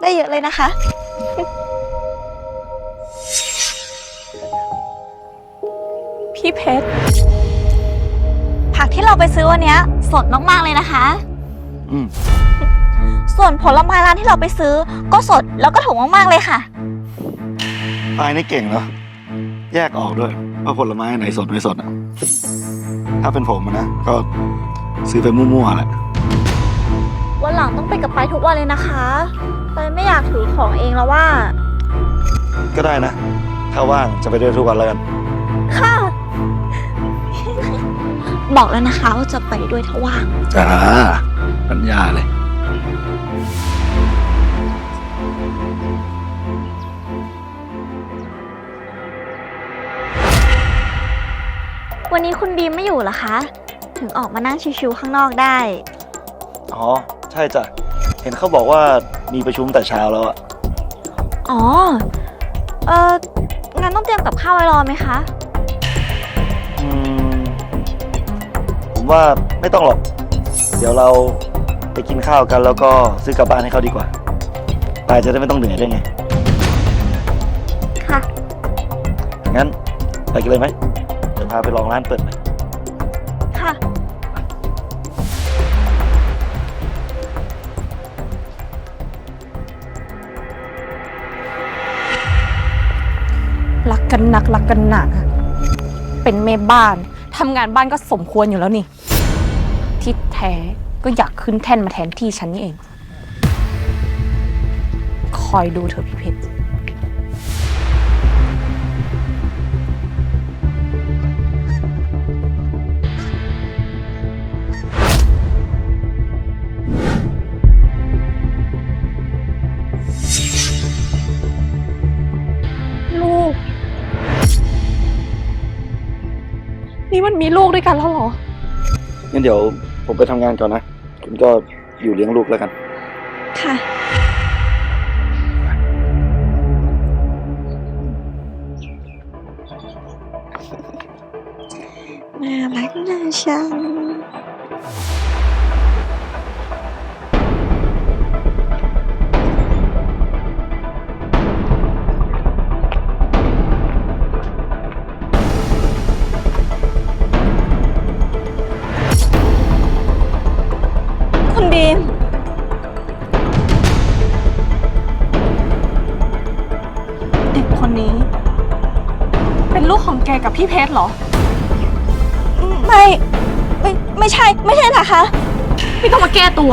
ได้เยอะเลยนะคะ พี่เพชร ผักที่เราไปซื้อวันเนี้ยสดมากๆเลยนะคะ อืม ส่วนผลไม้ร้านที่เราไปซื้อ ก็สดแล้วก็ถูกมากๆเลยค่ะ ปายนี่เก่งเนาะแยกออกด้วยว่าผลไม้ไหนสดไม่สดอะถ้าเป็นผมอะนะ ก็ซื้อไปมั่วๆแหละ วันหลังต้องไปกับไปทุกวันเลยนะคะ ไปไม่อยากถือของเองแล้วว่า ก็ได้นะ ถ้าว่างจะไปด้วยทุกวันแล้วกัน ค่ะ บอกแล้วนะคะว่าจะไปด้วยถ้าว่างจ้าปัญญาเลย วันนี้คุณบีมไม่อยู่เหรอคะ ถึงออกมานั่งชิวๆข้างนอกได้ อ๋อ ใช่จ้ะ เห็นเขาบอกว่ามีประชุมแต่เช้าแล้วอะอ๋อ เอองั้นต้องเตรียมกับข้าวไว้รอไหมคะ อืมผมว่าไม่ต้องหรอก เดี๋ยวเราไปกินข้าวกันแล้วก็ซื้อกลับบ้านให้เขาดีกว่าปายจะได้ไม่ต้องเหนื่อยด้วยไง ค่ะ งั้นไปกันเลยไหมเดี๋ยวพาไปลองร้านเปิดใหม่ กันนักรักกันหนาเป็นแม่บ้านทำงานบ้านก็สมควรอยู่แล้วนี่ ที่แท้ก็อยากขึ้นแท่นมาแทนที่ฉันนี่เอง คอยดูเธอพี่เพชร ลูกด้วยกันแล้วเหรอ งั้นเดี๋ยวผมไปทำงานก่อนนะ คุณก็อยู่เลี้ยงลูกแล้วกัน ค่ะ น่ารักน่าชัง กของแกกับพี่เพชรเหรอ ไม่ ไม่ ไม่ใช่ ไม่ใช่นะคะ ไม่ต้องมาแก้ตัว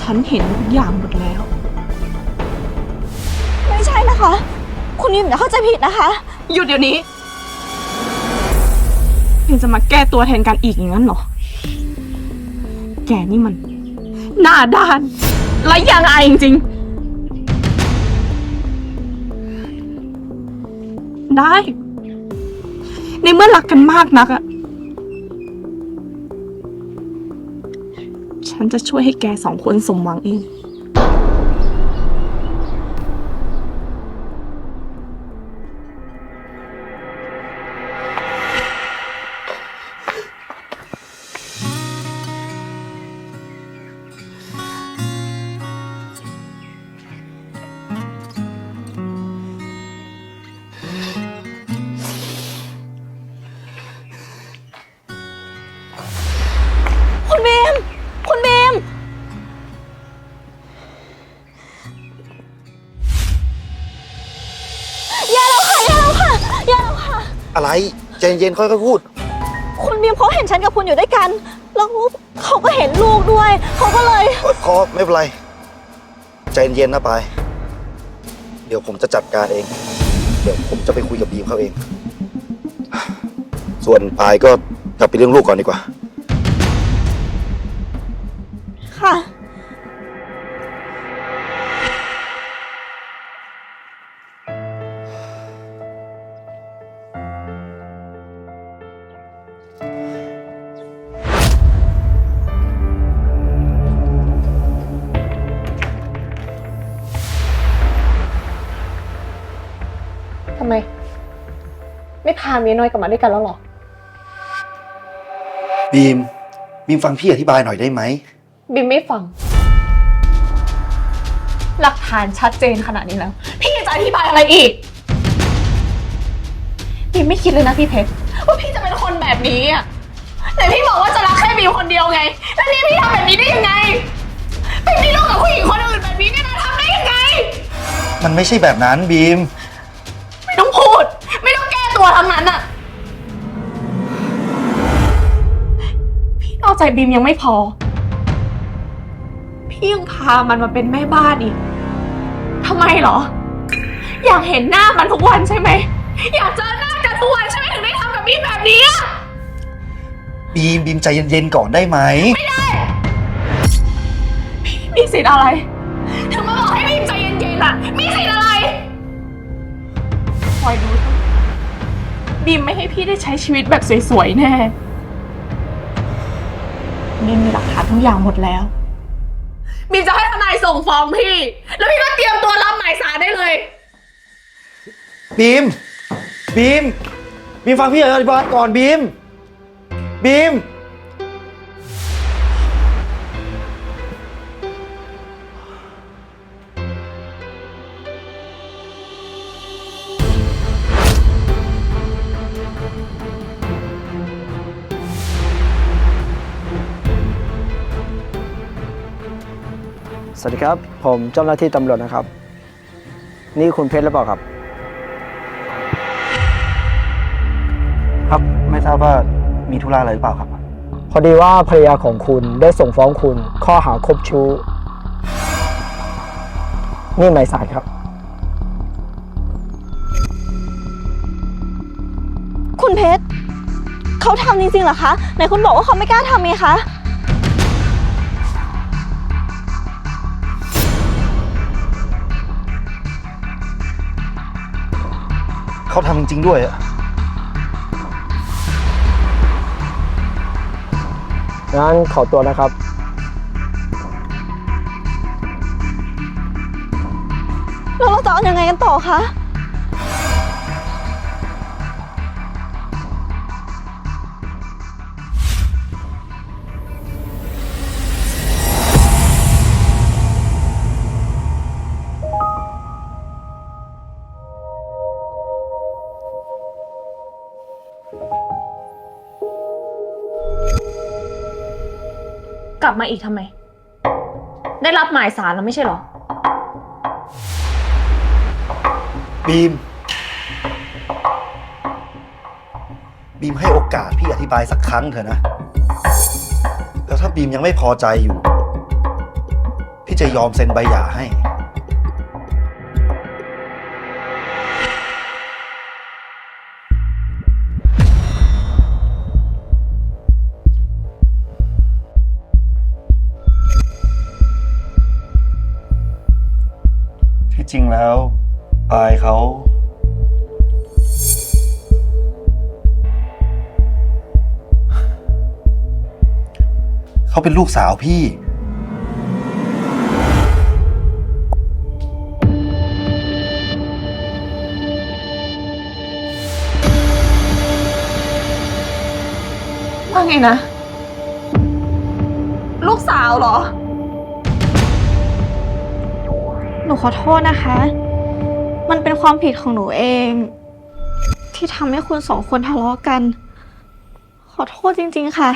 ฉันเห็นทุกอย่างหมดแล้ว ไม่ใช่นะคะ คุณบีมอย่าเข้าใจผิดนะคะ หยุดเดี๋ยวนี้ ยังจะมาแก้ตัวแทนกันอีกอย่างนั้นเหรอ แกนี่มัน หน้าด้านไรอย่างอายจริงๆ ได้ ในเมื่อรักกันมากนักอะฉันจะช่วยให้แกสองคนสมหวังเอง อะไรใจเย็นๆค่อยๆพูด คุณบีมเขาเห็นฉันกับคุณอยู่ด้วยกัน แล้วเขาก็เห็นลูกด้วย เขาก็เลย พอไม่เป็นไร ใจเย็นๆนะปาย เดี๋ยวผมจะจัดการเอง เดี๋ยวผมจะไปคุยกับบีมเขาเอง ส่วนปายก็กลับไปเลี้ยงลูกก่อนดีกว่า ไม่พาเมียน้อยกลับมาด้วยกันแล้วเหรอ บีม บีมฟังพี่อธิบายหน่อยได้ไหม บิมไม่ฟัง หลักฐานชัดเจนขนาดนี้แล้ว พี่จะอธิบายอะไรอีกบีมไม่คิดเลยนะพี่เพชรว่าพี่จะเป็นคนแบบนี้อะแต่พี่บอกว่าจะรักแค่บีมคนเดียวไง แล้วนี่พี่ทำแบบนี้ได้ยังไงไปมีลูกกับผู้หญิงคนอื่นแบบนี้เนี่ยนะทำได้ยังไง มันไม่ใช่แบบนั้นบีมไม่ต้องพูดไม่ ต้องแก้ตัวทั้งนั้นอะพี่นอกใจบีมยังไม่พอ พี่ยังพามันมาเป็นแม่บ้านอีกทำไมเหรอ อยากเห็นหน้ามันทุกวันใช่ไหม อยากเจอหน้ากันทุกวันใช่ไหมถึงได้ทำกับบีมแบบนี้อะบีมบีมใจเย็นๆก่อนได้ไหมพี่มีสิทธิ์อะไรถึงมาบอกให้บีมใจเย็นๆอะมีสิทธิ์อะไร คอยดูเถอะ บีมไม่ให้พี่ได้ใช้ชีวิตแบบสวยๆแน่ บีมมีหลักฐานทุกอย่างหมดแล้ว บีมจะให้ทนายส่งฟ้องพี่ แล้วพี่ก็เตรียมตัวรับหมายสารได้เลย บีม บีม บีมฟังพี่อธิบายก่อนบีม บีม วัสดีครับ ผมเจ้าหน้าที่ตำรวจนะครับ นี่คุณเพชรหรือเปล่าครับ ครับไม่ทราบว่ามีธุระอะไรหรือเปล่าครับ พอดีว่าภรรยาของคุณได้ส่งฟ้องคุณ ข้อหาคบชู้นี่หมายสารครับ คุณเพชรเขาทำจริงๆเหรอคะไหนคุณบอกว่าเขาไม่กล้าทำไงคะ เขาทำจริง ๆ ด้วยอะงั้นขอตัวนะครับ แล้วเราจะเอายังไงกันต่อคะ ลับมาอีกทำไม ได้รับหมายสารแล้วไม่ใช่เหรอ บีม บีมให้โอกาสพี่อธิบายสักครั้งเถอะนะ แล้วถ้าบีมยังไม่พอใจอยู่ พี่จะยอมเซ็นใบหย่าให้ ที่จริงแล้วปายเขา เขาเป็นลูกสาวพี่ ว่าไงนะ ลูกสาวเหรอ หนูขอโทษนะคะ มันเป็นความผิดของหนูเอง ที่ทำให้คุณสองคนทะเลาะกัน ขอโทษจริง ๆ ค่ะ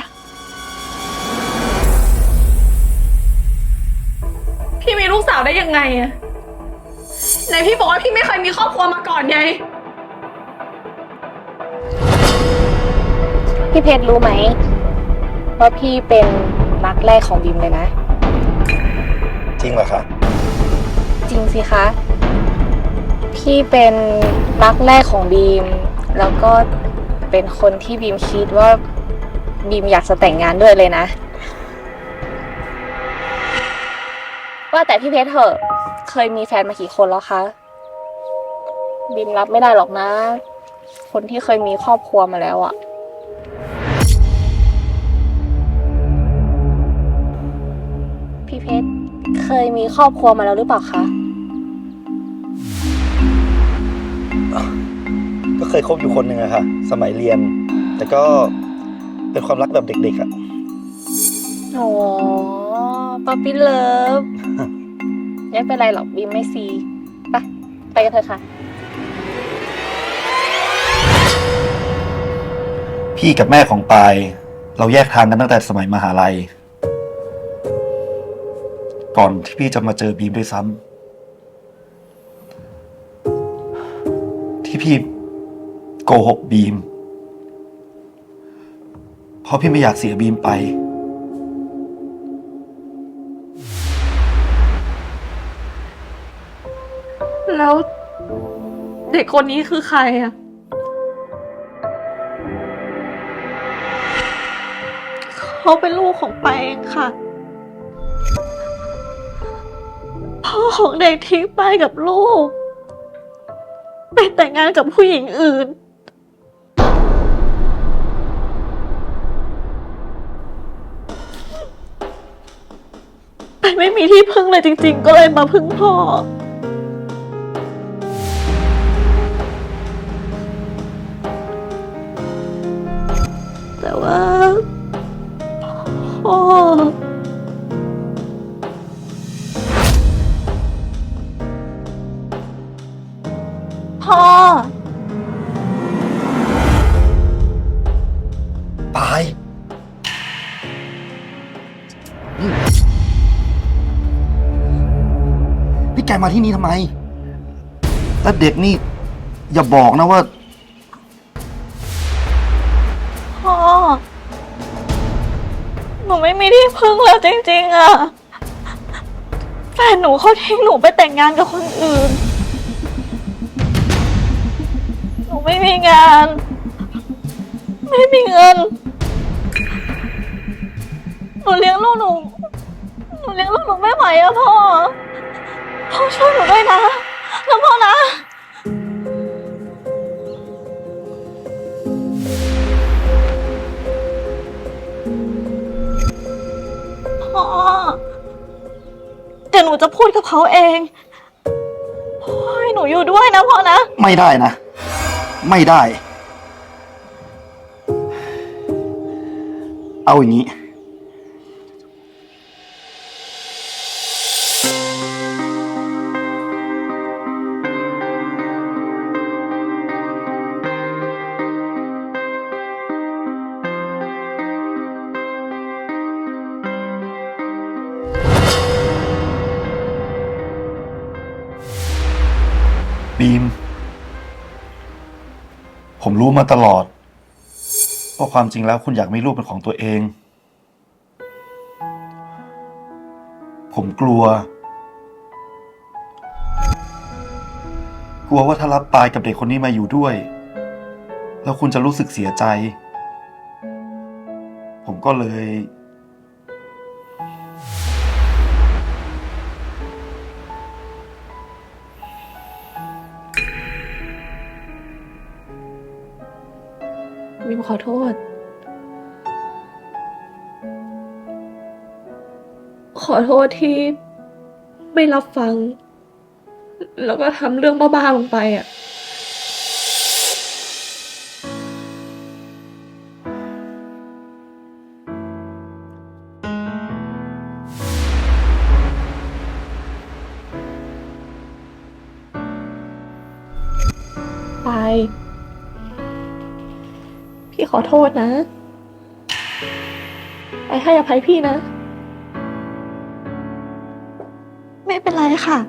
พี่มีลูกสาวได้ยังไงอะไหนพี่บอกว่าพี่ไม่เคยมีครอบครัวมาก่อนไง พี่เพชรรู้ไหมว่าพี่เป็นรักแรกของบีมเลยนะ จริงเหรอคะ จริงสิคะ พี่เป็นรักแรกของบีม แล้วก็เป็นคนที่บีมคิดว่าบีมอยากจะแต่งงานด้วยเลยนะ ว่าแต่พี่เพชรเถอะเคยมีแฟนมากี่คนแล้วคะบีมรับไม่ได้หรอกนะ คนที่เคยมีครอบครัวมาแล้วอะพี่ เคยมีครอบครัวมาแล้วหรือเปล่าคะ ก็เคยคบอยู่คนหนึ่งอะค่ะ สมัยเรียน แต่ก็เป็นความรักแบบเด็กๆอะโอ้ป๊อปปี้เลิฟ ไม่เป็นไรหรอกบีมไม่ซีไปไปกันเถอะค่ะ พี่กับแม่ของปาย เราแยกทางกันตั้งแต่สมัยมหาลัย ก่อนที่พี่จะมาเจอบีมด้วยซ้ำที่พี่โกหกบีม เพราะพี่ไม่อยากเสียบีมไป แล้วเด็กคนนี้คือใครอะเขาเป็นลูกของไปายเองค่ะ ของเด็กทิ้งไปกับลูก ไปแต่งงานกับผู้หญิงอื่น ไปไม่มีที่พึ่งเลยจริง ๆ ก็เลยมาพึ่งพ่อ กมาที่นี่ทำไม แล้วเด็กนี่ อย่าบอกนะว่า พ่อ หนูไม่มีที่พึ่งแล้วจริง ๆอะแฟนหนูเขาทิ้งหนูไปแต่งงานกับคนอื่น หนูไม่มีงาน ไม่มีเงิน หนูเลี้ยงลูกหนู หนูเลี้ยงลูกหนูไม่ไหวอะพ่อ พ่อช่วยหนูด้วยนะนะพ่อนะ พ่อ เดี๋ยวหนูจะพูดกับเขาเอง พ่อให้หนูอยู่ด้วยนะพ่อนะ ไม่ได้นะ ไม่ได้ เอาอย่างนี้ บีม ผมรู้มาตลอดว่าความจริงแล้วคุณอยากมีลูกเป็นของตัวเอง ผมกลัว กลัวว่าถ้ารับปายกับเด็กคนนี้มาอยู่ด้วย แล้วคุณจะรู้สึกเสียใจ ผมก็เลย วิมขอโทษ ขอโทษที่ไม่รับฟัง แล้วก็ทำเรื่องบ้าๆลงไปอะ ไป ขอโทษนะไปให้อภัยพี่นะ ไม่เป็นไรค่ะ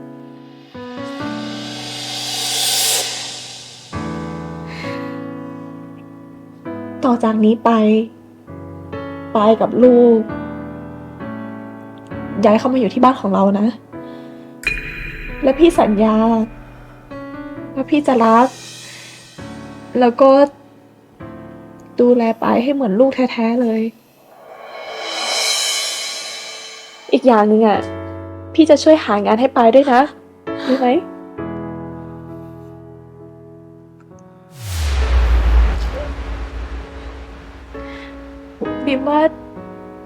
ต่อจากนี้ไป ปายกับลูก ย้ายเข้ามาอยู่ที่บ้านของเรานะ และพี่สัญญาว่าพี่จะรัก แล้วก็ ดูแลปายให้เหมือนลูกแท้ๆเลย อีกอย่างหนึ่งอะ พี่จะช่วยหางานให้ปายด้วยนะรู้ไหมบิมว่า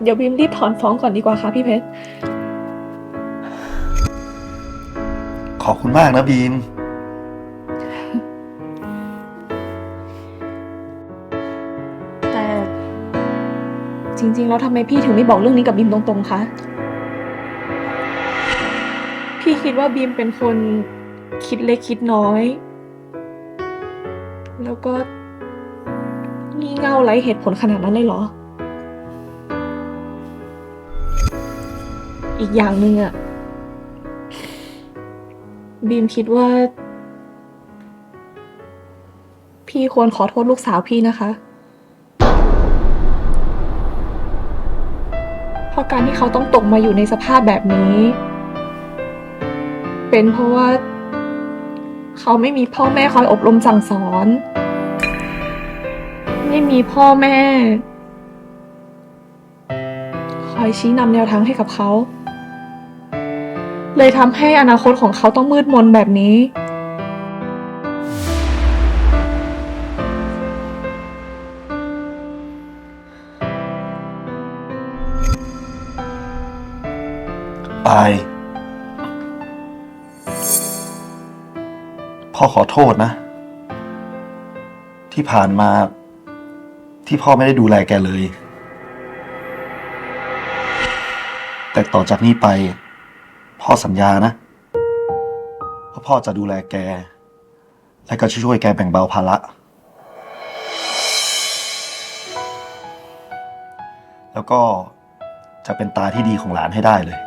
เดี๋ยวบิมรีบถอนฟ้องก่อนดีกว่าค่ะพี่เพชร ขอบคุณมากนะบีม จริง ๆ แล้วทำไมพี่ถึงไม่บอกเรื่องนี้กับบิมตรงๆ คะพี่พี่คิดว่าบีมเป็นคนคิดเล็กคิดน้อย แล้วก็งี่เง่าไร้เหตุผลขนาดนั้นเลยเหรอ อีกอย่างหนึ่งอะบีมคิดว่า พี่ควรขอโทษลูกสาวพี่นะคะ การที่เขาต้องตกมาอยู่ในสภาพแบบนี้ เป็นเพราะว่า เขาไม่มีพ่อแม่คอยอบรมสั่งสอน ไม่มีพ่อแม่ คอยชี้นำแนวทางให้กับเขา เลยทำให้อนาคตของเขาต้องมืดมนแบบนี้ ปาย พ่อขอโทษนะ ที่ผ่านมาที่พ่อไม่ได้ดูแลแกเลย แต่ต่อจากนี้ไป พ่อสัญญานะว่าพ่อจะดูแลแก และก็ช่วยแกแบ่งเบาภาระ แล้วก็จะเป็นตาที่ดีของหลานให้ได้เลย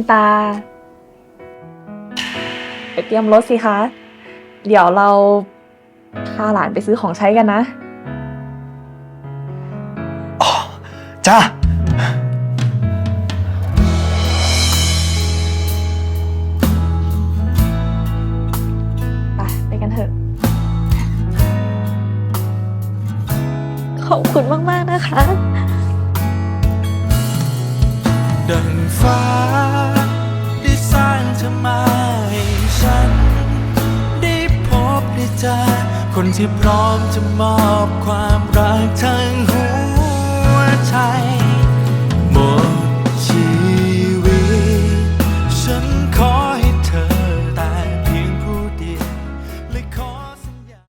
คุณตา ไปเตรียมรถสิคะ เดี๋ยวเราพาหลานไปซื้อของใช้กันนะ จ้าไปไปกันเถอะ ขอบคุณมาก ๆ นะคะ ดังฟ้า ฉัน ได้พบได้เจอคนที่พร้อมจะมอบความรักทั้งหัวใจ